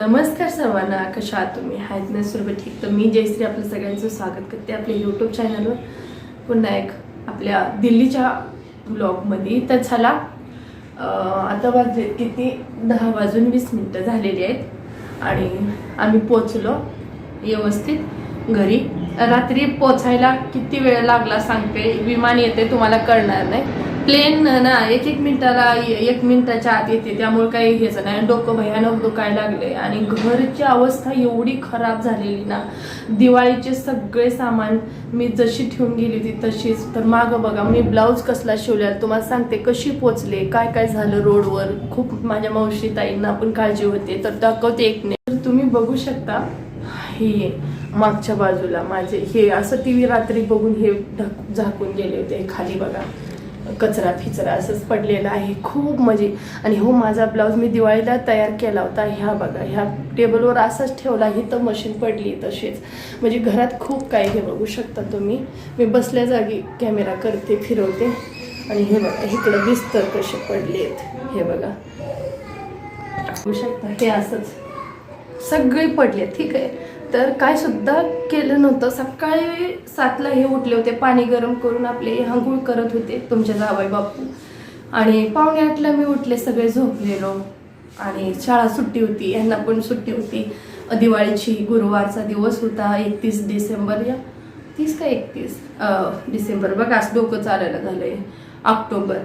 नमस्कार सर्वांना कशा आहात तुम्ही? आहेत ना सर्व ठीक. तर मी जयश्री आपलं सगळ्यांचं स्वागत करते आपल्या यूट्यूब चॅनलवर पुन्हा एक आपल्या दिल्लीच्या ब्लॉगमध्ये तर चला आता वाजले किती? दहा वाजून वीस मिनटं झालेली आहेत. आणि आम्ही पोचलो व्यवस्थित घरी. रात्री पोचायला किती वेळ लागला सांगते. विमान येते तुम्हाला कळणार नाही. प्लेन ना एक एक मिनिटाला एक मिनिटाच्या आत येते. त्यामुळे काही हेच नाही. डोकं भयानक दुखायला लागले. आणि घरची अवस्था एवढी खराब झालेली ना. दिवाळीचे सगळे सामान मी जशी ठेवून गेली होती तशीच. तर मागं बघा मी ब्लाऊज कसला शिवल्या तुम्हाला सांगते कशी पोचले काय काय झालं रोडवर. खूप माझ्या मावशी ताईंना पण काळजी होते. तर दाखवते एक नाही तर तुम्ही बघू शकता हे मागच्या बाजूला माझे हे असं टी व्ही रात्री बघून हे ढक झाकून गेले होते खाली बघा. कचरा फिचरा असंच पडलेला आहे. खूप म्हणजे आणि हो माझा ब्लाऊज मी दिवाळीला तयार केला होता. ह्या बघा ह्या टेबलवर असाच ठेवला ही तर मशीन पडली तशीच. म्हणजे घरात खूप काही हे बघू शकता तुम्ही. मी बसल्या जागी कॅमेरा करते फिरवते. आणि हे बघा इकडं बिस्तर कसे पडले आहेत हे बघा. बघू शकता हे असंच सगळे पडले ठीक आहे. तर काय सुद्धा केलं नव्हतं. सकाळी सातला हे उठले होते. पाणी गरम करून आपले आंघोळ करत होते तुमच्या जावई बापू. आणि पावणे आठला मी उठले सगळे झोपलेलो. आणि शाळा सुट्टी होती यांना पण सुट्टी होती. दिवाळीची गुरुवारचा दिवस होता एकतीस डिसेंबर या. तीस का एकतीस? डिसेंबर. बघा आज डोकं चालायला झालंय. ऑक्टोबर.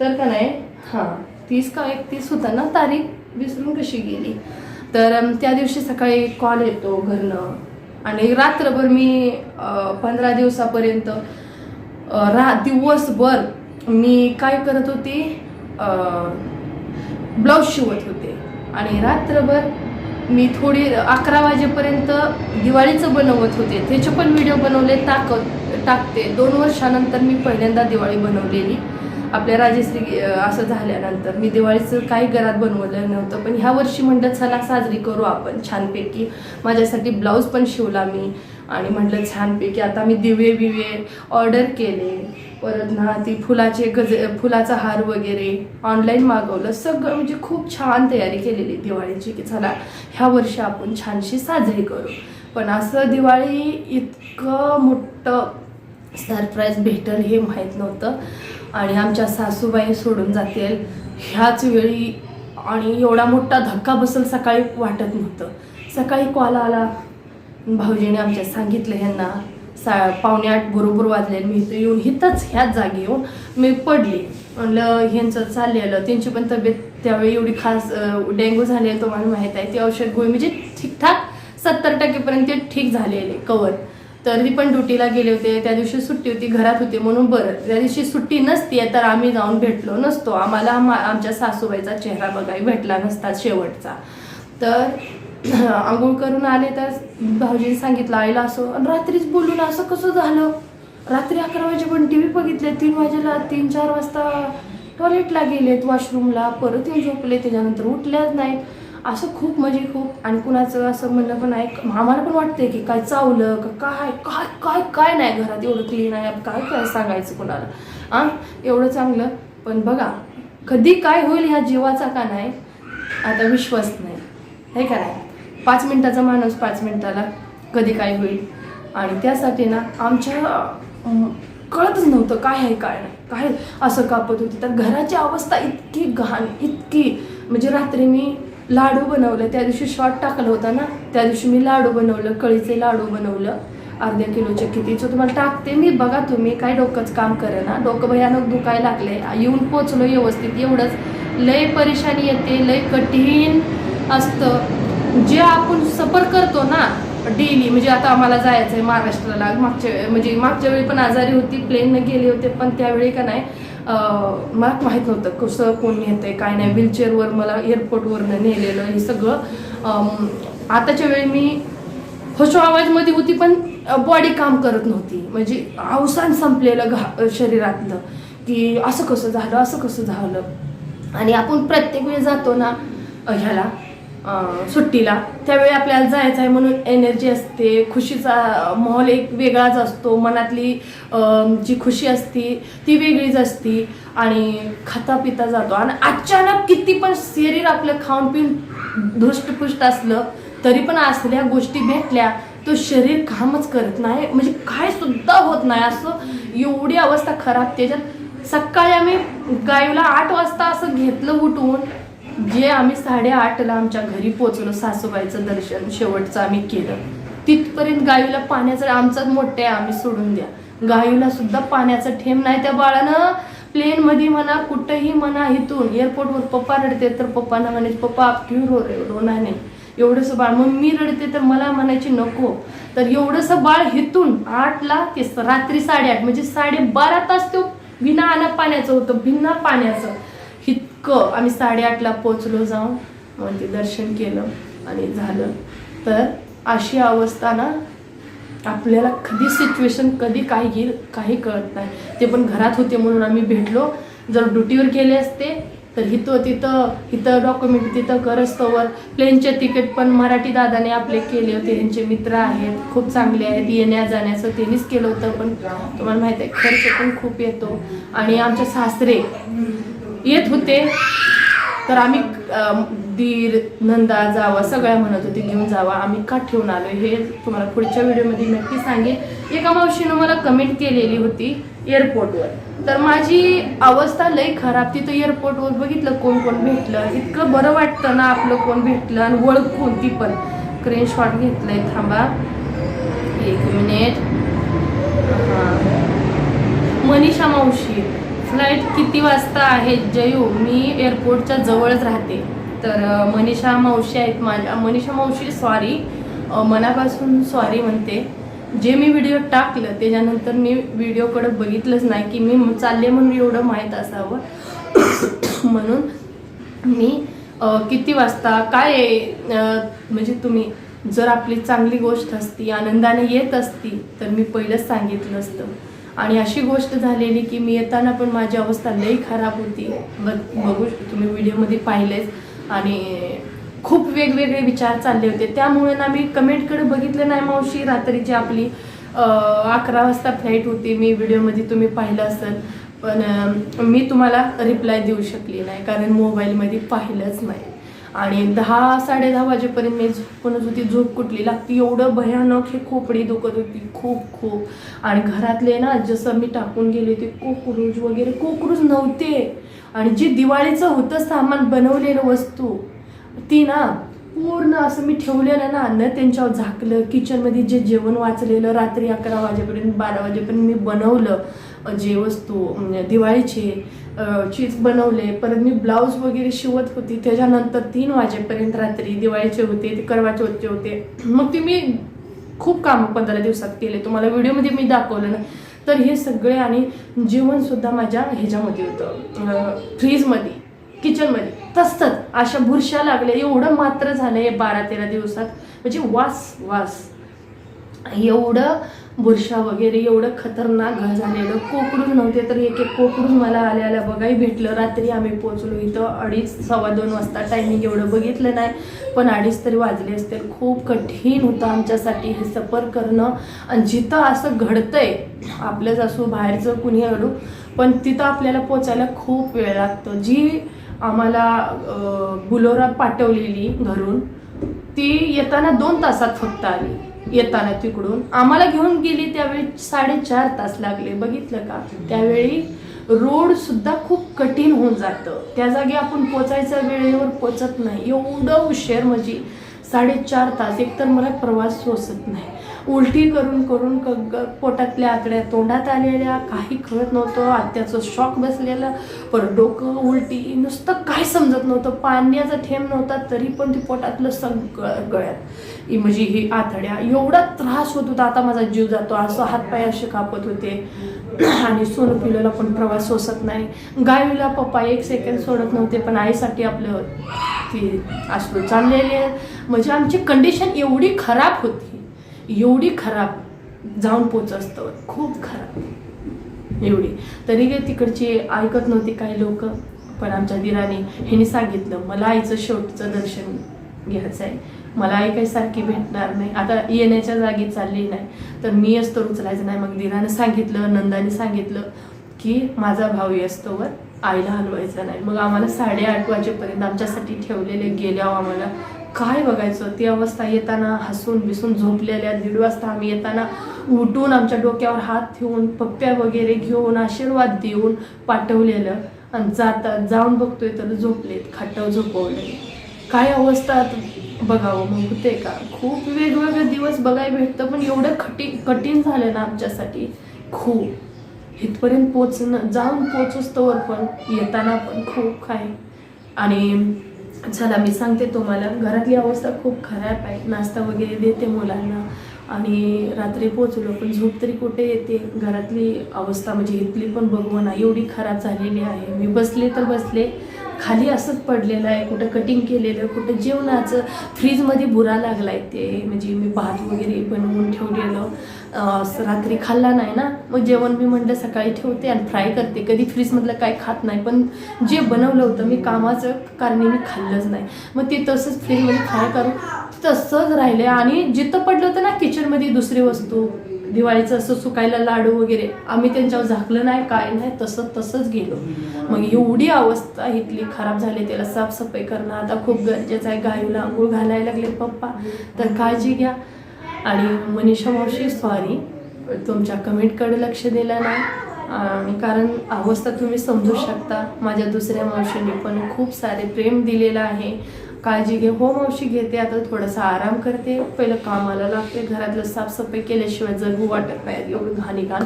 तर का नाही? हां तीस का एकतीस होता ना तारीख? विसरून कशी गेली? तर त्या दिवशी सकाळी कॉल येतो घरनं. आणि रात्रभर मी पंधरा दिवसापर्यंत रा दिवसभर मी काय करत होती ब्लाऊज शिवत होते. आणि रात्रभर मी थोडी अकरा वाजेपर्यंत दिवाळीचं बनवत होते. त्याचे पण व्हिडिओ बनवले टाकत टाकते. दोन वर्षानंतर मी पहिल्यांदा दिवाळी बनवलेली. आपल्या राजेश्री असं झाल्यानंतर मी दिवाळीचं काही घरात बनवलं नव्हतं पण ह्या वर्षी म्हणलं चला साजरी करू आपण छानपैकी. माझ्यासाठी ब्लाऊज पण शिवला मी आणि म्हटलं छानपैकी. आता मी दिवे बिवे ऑर्डर केले. परत ना ती फुलाचे गज फुलाचा हार वगैरे ऑनलाईन मागवलं. सगळं म्हणजे खूप छान तयारी केलेली दिवाळीची की चला ह्या वर्षी आपण छानशी साजरी करू. पण असं दिवाळी इतकं मोठं सरप्राईज भेटल हे माहीत नव्हतं. आणि आमच्या सासूबाई सोडून जातील. ह्याच वेळी आणि एवढा मोठा धक्का बसल सकाळी वाटत नव्हतं. सकाळी कॉल आला. भाऊजीने आमच्या सांगितलं ह्यांना. सा पावणे आठ बरोबर वाजले. मी इथं येऊन इथंच ह्याच जागी येऊन मी पडली. म्हणलं ह्यांचं चाललेलं. त्यांची पण तब्येत त्यावेळी एवढी खास अं, डेंग्यू झाले तुम्हाला माहीत आहे. ते औषध गोळी म्हणजे ठीकठाक सत्तर टक्केपर्यंत ठीक झालेले. कवर. तर ती पण ड्युटीला गेले होते त्या दिवशी सुट्टी होती घरात होते म्हणून बरं. त्या दिवशी सुट्टी नसती तर आम्ही जाऊन भेटलो नसतो. आम्हाला आमच्या सासूबाईचा चेहरा बघाय भेटला नसता शेवटचा. तर आंघोळ करून आले तर भाऊजीने सांगितलं आईला असं आणि रात्रीच बोलून असं कसं झालं? रात्री अकरा वाजे पण टी व्ही बघितले तीन वाजेला तीन चार वाजता टॉयलेटला गेलेत वॉशरूमला परत येऊन झोपले त्याच्यानंतर उठल्याच नाहीत. असं खूप म्हणजे खूप आणि कुणाचं असं म्हणणं पण आहे आम्हाला पण वाटतंय की काय चावलं का काय काय काय काय नाही घरात एवढं क्लीन आहे काय काय सांगायचं कुणाला? आ एवढं चांगलं. पण बघा कधी काय होईल ह्या जीवाचा का नाही आता विश्वास नाही. हे का नाही? पाच मिनिटाचा माणूस पाच मिनिटाला कधी काय होईल? आणि त्यासाठी ना आमच्या कळतच नव्हतं काय आहे काय नाही. काय असं कापत होती. तर घराची अवस्था इतकी घाण इतकी. म्हणजे रात्री मी लाडू बनवलं. त्या दिवशी शॉर्ट टाकलं होता ना? त्या दिवशी मी लाडू बनवलं कळीचे लाडू बनवलं. अर्ध्या किलोचे कितीचं तुम्हाला टाकते मी. बघा तुम्ही काय डोकंच काम करे ना डोकं भयानक दुखायला लागले येऊन पोचलो व्यवस्थित. एवढंच. लय परेशानी येते लय कठीण असतं. जे आपण सफर करतो ना डेली म्हणजे आता आम्हाला जायचं आहे महाराष्ट्राला. मागच्या म्हणजे मागच्या वेळी पण आजारी होती प्लेननं गेले होते पण त्यावेळी का नाही मला माहीत नव्हतं कसं कोण आहे काय नाही. व्हीलचेअरवर मला एअरपोर्टवरनं नेलेलं हे सगळं. आताच्या वेळी मी हसू आवाजमध्ये होती पण बॉडी काम करत नव्हती. म्हणजे अवसान संपलेलं घा शरीरातलं की असं कसं झालं असं कसं झालं. आणि आपण प्रत्येक वेळी जातो ना ह्याला. सुट्टीला. त्यावेळी आपल्याला जायचं आहे म्हणून एनर्जी असते खुशीचा माहोल एक वेगळाच असतो. मनातली जी खुशी असती ती वेगळीच असती. आणि खाता पिता जातो. आणि अचानक किती पण शरीर आपलं खाऊन पिऊन धृष्टपुष्ट असलं तरी पण असल्या गोष्टी भेटल्या तो शरीर कामच करत नाही. म्हणजे काय सुद्धा होत नाही. असं एवढी अवस्था खराब. त्याच्यात सकाळी आम्ही गायला आठ वाजता असं घेतलं उठवून जे आम्ही साडेआठला आमच्या घरी पोचलो सासूबाईचं दर्शन शेवटचं आम्ही केलं. तिथपर्यंत गायूला पाण्याचं आमचंच मोठं आहे आम्ही सोडून द्या. गायूला सुद्धा पाण्याचा ठेम नाही त्या बाळानं. प्लेन मध्ये म्हणा कुठंही म्हणा इथून एअरपोर्टवर पप्पा रडते तर पप्पांना म्हणायचे पप्पा आप रो रे हो? रोना नाही. एवढंसं बाळ. मग मी रडते तर मला म्हणायची नको. तर एवढंसं बाळ हिथून आठला ते रात्री साडेआठ म्हणजे साडेबारा तास तो विना आना पाण्याचं होतं भिन्ना पाण्याचं. इतकं आम्ही साडेआठला पोचलो जाऊन म्हणजे दर्शन केलं आणि झालं. तर अशी अवस्था ना आपल्याला कधी सिच्युएशन कधी काही घेईल काही कळत नाही. ते पण घरात होते म्हणून आम्ही भेटलो. जर ड्युटीवर गेले असते तर इथं तिथं इथं डॉक्युमेंट तिथं करस्तोवर. प्लेनचे तिकीट पण मराठी दादाने आपले केले होते. त्यांचे मित्र आहेत खूप चांगले आहेत. येण्या जाण्याचं त्यांनीच केलं होतं पण तुम्हाला माहीत आहे खर्च पण खूप येतो. आणि आमच्या सासरे येत होते. तर आम्ही दीर नंदा जावा सगळ्या म्हणत होते घेऊन जावा आम्ही का ठेवून आलो हे तुम्हाला पुढच्या व्हिडिओमध्ये नक्की सांगेन. एका मावशीनं मला कमेंट केलेली होती एअरपोर्टवर तर माझी अवस्था लई खराब. तिथं एअरपोर्टवर बघितलं कोण कोण भेटलं. इतकं बरं वाटतं ना आपलं कोण भेटलं आणि ओळखून ती पण. स्क्रीन शॉट घेतलंय थांबा. एक मिनिट हां. मनीषा मावशी. फ्लाईट किती वाजता आहे? जयू मी एअरपोर्टच्या जवळच राहते. तर मनीषा मावशी आहेत माझ्या मनीषा मावशी सॉरी मनापासून सॉरी म्हणते. जे मी व्हिडिओ टाकलं त्याच्यानंतर मी व्हिडिओकडे बघितलंच नाही की मी चालले म्हणून एवढं माहीत असावं. म्हणून मी किती वाजता काय आहे, म्हणजे तुम्ही जर आपली चांगली गोष्ट असती आनंदाने येत असती तर मी पहिलंच सांगितलं असतं. आणि अशी गोष्ट झालेली की मी येताना पण माझी अवस्था लई खराब होती. बघ बघू तुम्ही व्हिडिओमध्ये पाहिलेच आणि खूप वेगवेगळे विचार चालले होते. त्यामुळे ना मी कमेंटकडे बघितलं नाही मावशी. रात्रीची आपली अकरा वाजता फ्लाईट होती. मी व्हिडिओमध्ये तुम्ही पाहिलं असेल. पण मी तुम्हाला रिप्लाय देऊ शकली नाही. कारण मोबाईलमध्ये पाहिलंच नाही. आणि दहा साडे दहा वाजेपर्यंत मी झोपूनच होती झोप कुठली लागती एवढं भयानक हे खोपडी दुखत होती खूप खूप. आणि घरातले ना जसं मी टाकून गेले होते कोकरूज वगैरे कोकरूज नव्हते. आणि जे दिवाळीचं होतं सामान बनवलेलं वस्तू ती ना पूर्ण असं मी ठेवलेलं ना न त्यांच्यावर झाकलं. किचनमध्ये जे जेवण वाचलेलं रात्री अकरा वाजेपर्यंत बारा वाजेपर्यंत मी बनवलं. जे वस्तू म्हणजे दिवाळीचे चीज बनवले परत मी ब्लाऊज वगैरे शिवत होती. त्याच्यानंतर तीन वाजेपर्यंत रात्री दिवाळीचे होते ते करवा चौथचे होते. मग ते मी खूप काम पंधरा दिवसात केले. तुम्हाला व्हिडिओमध्ये मी दाखवलं ना. तर हे सगळे आणि जेवणसुद्धा माझ्या ह्याच्यामध्ये होतं. फ्रीजमध्ये किचनमध्ये तसतच अशा बुरशा लागल्या. एवढं मात्र झालं आहे बारा तेरा दिवसात. म्हणजे वास वास. एवढं बुरशा वगैरे एवढं खतरनाक घर झालेलं. कोकडून नव्हते तर एक एक कोकडून मला आल्याला बघाही भेटलं. रात्री आम्ही पोचलो इथं अडीच सव्वा दोन वाजता. टायमिंग एवढं बघितलं नाही. पण अडीच तरी वाजले असतील खूप कठीण होतं आमच्यासाठी हे सफर करणं. आणि जिथं असं घडतंय आपलंच असो बाहेरचं कुणी अडू पण तिथं आपल्याला पोचायला खूप वेळ लागतो. जी आम्हाला बुलोरा पाठवलेली घरून ती येताना दोन तासात फक्त आली. येताना तिकडून. आम्हाला घेऊन गेली त्यावेळी साडेचार तास लागले. बघितलं का? त्यावेळी रोड सुद्धा खूप कठीण होऊन जातं. त्या जागी आपण पोचायच्या वेळेवर पोचत नाही. एवढं उशीर म्हणजे साडेचार तास. एकतर मला प्रवास सोसत नाही. उलटी करून करून क पोटातल्या आतड्या तोंडात आलेल्या काही कळत नव्हतं. आत्याचं शॉक बसलेलं. परत डोकं उलटी. नुसतं काय समजत नव्हतं. पाण्याचा थेंब नव्हता तरी पण ती पोटातलं सगळं गळ्यात. इ- ही आतड्या. एवढा त्रास होत होता. आता माझा जीव जातो. असं हातपाय असे कापत होते. आणि सोनू पिलोला पण प्रवास सोसत नाही. गायला पप्पा एक सेकंड सोडत नव्हते पण आईसाठी आपलं ती अश्रू चाललेले म्हणजे आमची कंडिशन एवढी खराब होती. एवढी खराब जाऊन पोचस्तवर खूप खराब. एवढी. तरी काही तिकडची ऐकत नव्हती काही लोक पण आमच्या दिराने हिने सांगितलं मला आईचं शेवटचं दर्शन घ्यायचं आहे. मला आई काही सारखी भेटणार नाही. आता येण्याच्या जागी चालली नाही. तर मी असतो उचलायचं नाही. मग दिराने सांगितलं नंदाने सांगितलं की माझा भाऊ असतोवर आईला हलवायचा नाही. मग आम्हाला साडेआठ वाजेपर्यंत आमच्यासाठी ठेवलेले गेल्यावर आम्हाला. काय बघायचं? ती अवस्था येताना हसून बिसून झोपलेल्या दीड वाजता आम्ही येताना उठून आमच्या डोक्यावर हात ठेवून पप्प्या वगैरे घेऊन आशीर्वाद देऊन पाठवलेलं. आणि जाता जाऊन बघतोय तर झोपलेत खाटावर झोपवले काय अवस्था बघावं मग होते का? खूप वेगवेगळे दिवस बघायला भेटतं पण एवढं कठीण कठीण झालं ना आमच्यासाठी. खूप. इथपर्यंत पोचणं जाऊन पोचोच तोवर पण येताना पण खूप काय आणि चला मी सांगते तुम्हाला घरातली अवस्था खूप खराब आहे. नाश्ता वगैरे देते मुलांना आणि रात्री पोचलो पण झोप तरी कुठे येते? घरातली अवस्था म्हणजे इथली पण बघू ना एवढी खराब झालेली आहे. मी बसले तर बसले खाली असंच पडलेलं आहे कुठं कटिंग केलेलं कुठं जेवणाचं. फ्रीजमध्ये बुरा लागला आहे ते. म्हणजे मी भात वगैरे बनवून ठेवलेलं. असं रात्री खाल्ला नाही ना. मग जेवण मी म्हटलं सकाळी ठेवते आणि फ्राय करते. कधी फ्रीजमधलं काय खात नाही. पण जे बनवलं होतं मी कामाचं कारणे मी खाल्लंच नाही. मग ते तसंच फ्रीजमध्ये फ्राय करून तसंच राहिले आणि जिथं पडलं होतं ना किचनमध्ये दुसरी वस्तू. दिवाळीचं असं सुकायला लाडू वगैरे आम्ही त्यांच्यावर झाकलं नाही काय नाही तसं तसंच गेलो. मग एवढी अवस्था इथली खराब झाली त्याला साफसफाई करणं आता खूप गरजेचं आहे. गायूला आंघोळ घालायला लागले पप्पा. तर काळजी घ्या. आणि मनीषा मावशी सॉरी तुमच्या कमेंटकडे लक्ष दिलं नाही आणि कारण अवस्था तुम्ही समजू शकता. माझ्या दुसऱ्या मावशीने पण खूप सारे प्रेम दिलेलं आहे. काळजी घे. हो मावशी घेते. आता थोडासा आराम करते. पहिलं कामाला लागते. घरातलं साफसफाई केल्याशिवाय जगू हो वाटत नाही एवढं घाणी घाण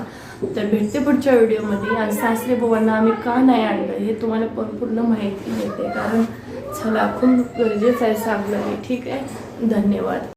तर भेटते पुढच्या व्हिडिओमध्ये. आणि सासरे बोवांना आम्ही का नाही आणलं हे तुम्हाला पण पूर्ण माहिती मिळते कारण चला खूप गरजेचं आहे सांगणं. ठीक आहे? धन्यवाद.